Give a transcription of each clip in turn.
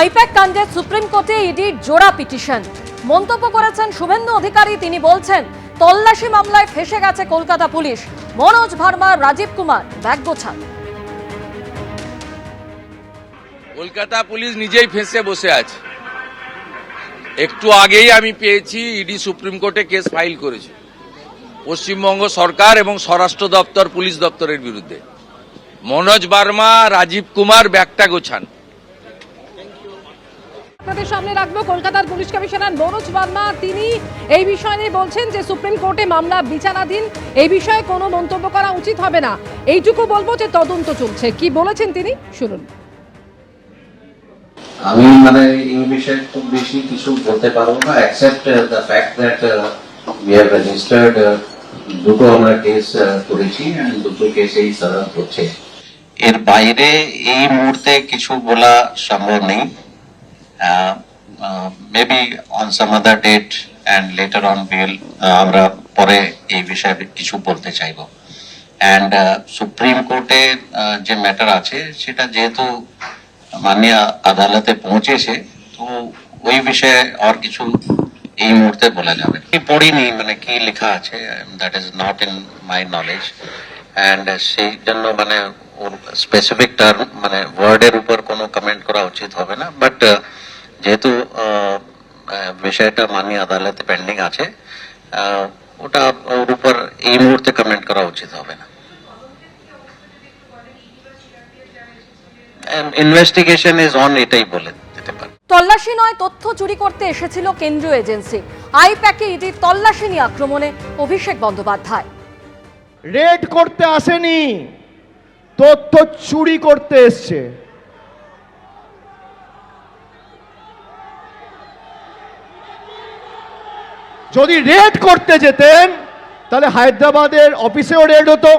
I-PAC কাণ্ডে supreme কোর্টে ইডির জোড়া পিটিশন। মন্তব্য করেছেন শুভেন্দু অধিকারী, তিনি বলছেন, তল্লাশি মামলায় ফেসে গেছে কলকাতা পুলিশ। মনোজ ভার্মা, রাজীব কুমার, ব্যাগ গোছান কলকাতা পুলিশ নিজেই ফেঁসে বসে আছে। একটু আগেই আমি পেয়েছি, ইডি সুপ্রিম কোর্টে কেস ফাইল করেছে। পশ্চিমবঙ্গ সরকার এবং স্বরাষ্ট্র দপ্তর, পুলিশ দপ্তরের বিরুদ্ধে। মনোজ বার্মা রাজীব কুমার, ব্যাগটা গোছান। আপনাদের সামনে রাখব কলকাতার পুলিশ কমিশনার মনোজ বার্মা। তিনি এই বিষয় নিয়ে বলছেন যে সুপ্রিম কোর্টে মামলা বিচারাধীন। এই বিষয়ে কোনো মন্তব্য করা উচিত হবে না। এইটুকু বলব যে তদন্ত চলছে। কি বলেছেন তিনি? শুনুন। আমি মানে এই বিষয়ে খুব বেশি কিছু বলতে পারব না accept the fact that we have registered দুটো আমরা কেস করেছি and দুটো কেসেই সারা হচ্ছে। এর বাইরে এই মুহূর্তে কিছু বলা সম্ভব নেই। Maybe on some other date and later on bill আমরা পরে এই বিষয়ে কিছু বলতে চাইব। অ্যান্ড সুপ্রিম কোর্টে যে ম্যাটার আছে, সেটা যেহেতু মাননীয় আদালতে পৌঁছেছে, তো ওই বিষয়ে আর কিছু এই মুহূর্তে বলা যাবে। আমি পড়িনি মানে কি লেখা আছে that is not in my knowledge and সেই জন্য মানে ওর স্পেসিফিক টার্ম মানে ওয়ার্ডের উপর কোনো কমেন্ট করা উচিত হবে না। বাট যেহেতু বিষয়টা মাননীয় আদালতে পেন্ডিং আছে ওটা ওর উপর এই মুহূর্তে কমেন্ট করা উচিত হবে না। ইনভেস্টিগেশন ইজ অন এটাই বলে দিতে পারি। তল্লাশি নয় তথ্য চুরি করতে এসেছিল কেন্দ্রীয় এজেন্সি। আইপ্যাকে ইডির তল্লাশি নিয়ে আক্রমণে অভিষেক বন্দ্যোপাধ্যায়। রেড করতে আসেনি তথ্য চুরি করতে এসছে। যদি রেড করতে যেতেন, তাহলে হায়দ্রাবাদের অফিসেও রেড হতো,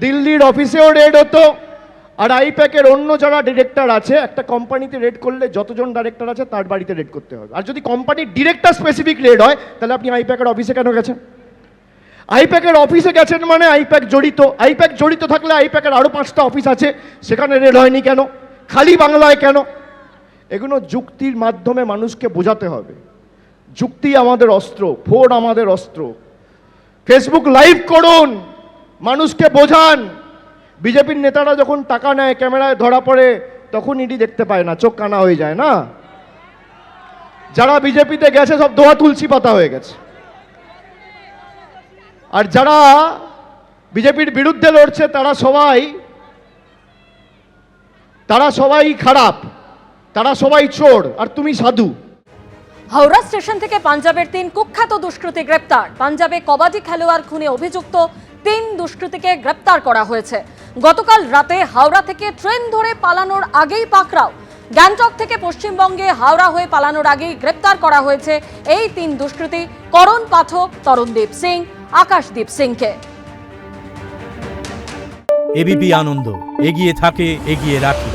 দিল্লির অফিসেও রেড হতো, আর আইপ্যাকের অন্য যারা ডিরেক্টর আছে, একটা কোম্পানিতে রেড করলে যতজন ডাইরেক্টর আছে, তার বাড়িতে রেড করতে হবে। আর যদি কোম্পানির ডিরেক্টর স্পেসিফিক রেড হয়, তাহলে আপনি আইপ্যাকের অফিসে কেন গেছেন? আইপ্যাকের অফিসে গেছেন মানে আইপ্যাক জড়িত। আইপ্যাক জড়িত থাকলে আইপ্যাকের আরও পাঁচটা অফিস আছে, সেখানে রেড হয়নি কেন? খালি বাংলায় কেন? এগুলো যুক্তির মাধ্যমে মানুষকে বোঝাতে হবে। যুক্তি আমাদের অস্ত্র ফোন আমাদের অস্ত্র। ফেসবুক লাইভ করুন, মানুষকে বোঝান। বিজেপির নেতারা যখন টাকা নেয়, ক্যামেরায় ধরা পড়ে, তখন ইডি দেখতে পায় না, চোখ কানা হয়ে যায় না? যারা বিজেপিতে গেছে, সব দোয়া তুলসী পাতা হয়ে গেছে। আর যারা বিজেপির বিরুদ্ধে লড়ছে, তারা সবাই তারা সবাই খারাপ, তারা সবাই চোর, আর তুমি সাধু। হাওড়া স্টেশন থেকে পাঞ্জাবের তিন কুখ্যাত দুষ্কৃতী গ্রেপ্তার। পাঞ্জাবে কবাডি খেলোয়াড় খুনে অভিযুক্ত তিন দুষ্কৃতীকে গ্রেপ্তার করা হয়েছে। গতকাল রাতে হাওড়া থেকে ট্রেন ধরে পালানোর আগেই পাকড়াও। গ্যাংটক থেকে পশ্চিমবঙ্গে হাওড়া হয়ে পালানোর আগেই গ্রেপ্তার করা হয়েছে এই তিন দুষ্কৃতী করণ পাঠক তরণদীপ সিং, আকাশদীপ সিংকে। এবিপি আনন্দ, এগিয়ে থাকে, এগিয়ে রাখে।